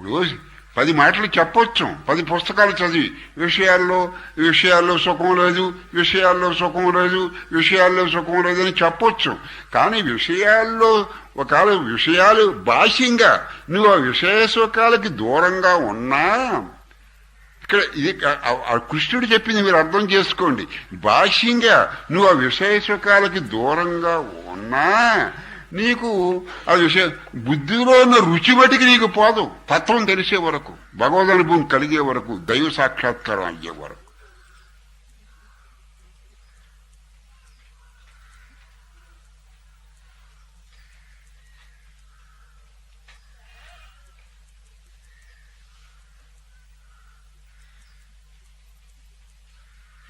ఇప్పుడు పది మాటలు చెప్పొచ్చు. పది పుస్తకాలు చదివి. విషయాల్లో విషయాల్లో సుఖం లేదు విషయాల్లో సుఖం లేదు విషయాల్లో సుఖం లేదని చెప్పొచ్చు. కానీ విషయాల్లో ఒకవేళ విషయాలు బాహ్యంగా నువ్వు ఆ విషయ సుఖాలకి దూరంగా ఉన్నా ఇక్కడ ఇది ఆ- కృష్ణుడు చెప్పింది మీరు అర్థం చేసుకోండి. బాహ్యంగా నువ్వు ఆ విషయ సుఖాలకి దూరంగా ఉన్నా నీకు ఆ విషయ బుద్ధిలో ఉన్న రుచి మటికి నీకు పోదు. తత్వం తెలిసే వరకు భగవద్ అనుభవం కలిగే వరకు దైవ సాక్షాత్కారం అయ్యే వరకు.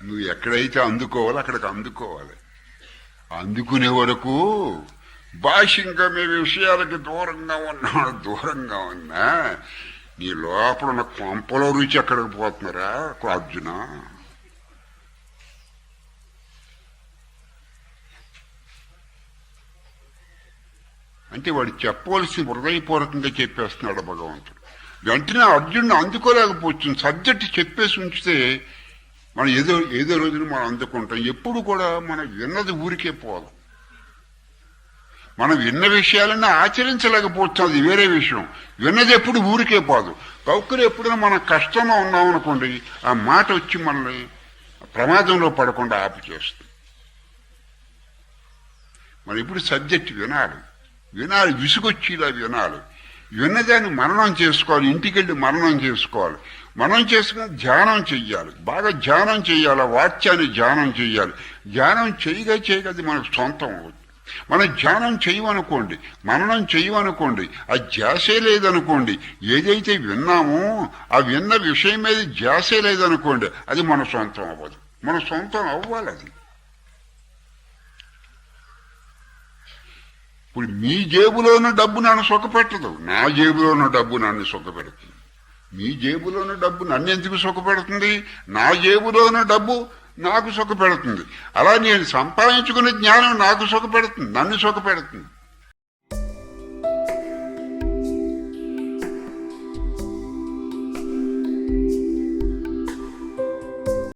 నువ్వు ఎక్కడైతే అందుకోవాలో అక్కడికి అందుకోవాలి. అందుకునే వరకు భాషంగా మీ విషయాలకి దూరంగా ఉన్నాడు దూరంగా ఉన్నా నీ లోపల ఉన్న కొంపలో రుచి ఎక్కడికి పోతున్నారా అర్జున? అంటే వాడు చెప్పవలసి హృదయపూర్వకంగా చెప్పేస్తున్నాడు భగవంతుడు. వెంటనే అర్జునుడు అందుకోలేకపోతుంది సబ్జెక్ట్ చెప్పేసి ఉంచితే మనం ఏదో ఏదో రోజున మనం అందుకుంటాం. ఎప్పుడు కూడా మనం విన్నది ఊరికే పోదాం. మనం విన్న విషయాలన్నీ ఆచరించలేకపోవచ్చు అది వేరే విషయం. విన్నది ఎప్పుడు ఊరికే పోదు. కౌకులు ఎప్పుడైనా మనం కష్టంలో ఉన్నామనుకోండి ఆ మాట వచ్చి మనల్ని ప్రమాదంలో పడకుండా ఆపు చేస్తుంది మరి ఇప్పుడు సబ్జెక్ట్ వినాలి. వినాలి విసుగొచ్చిలా వినాలి. విన్నదాన్ని మరణం చేసుకోవాలి ఇంటికెళ్ళి మరణం చేసుకోవాలి. మనం చేసుకుని ధ్యానం చెయ్యాలి. బాగా ధ్యానం చెయ్యాలి వాక్యాన్ని ధ్యానం చెయ్యాలి. ధ్యానం చేయగా చేయగా మనకు సొంతం అవుతుంది. మనం ధ్యానం చేయమనుకోండి మననం చేయమనుకోండి ఆ ధ్యాసే లేదనుకోండి ఏదైతే విన్నామో ఆ విన్న విషయం మీద ధ్యాసే లేదనుకోండి అది మన సొంతం అవ్వదు. మన సొంతం అవ్వాలి అది. ఇప్పుడు మీ జేబులో ఉన్న డబ్బు నన్ను సుఖపెట్టదు నా జేబులో ఉన్న డబ్బు నన్ను సుఖపెడుతుంది. మీ జేబులో ఉన్న డబ్బు నన్ను ఎందుకు సుఖపెడుతుంది? నా జేబులో ఉన్న డబ్బు నాకు సుఖపెడుతుంది. అలా నేను సంపాదించుకునే జ్ఞానం నాకు సుఖపెడుతుంది. నన్ను సుఖపెడుతుంది.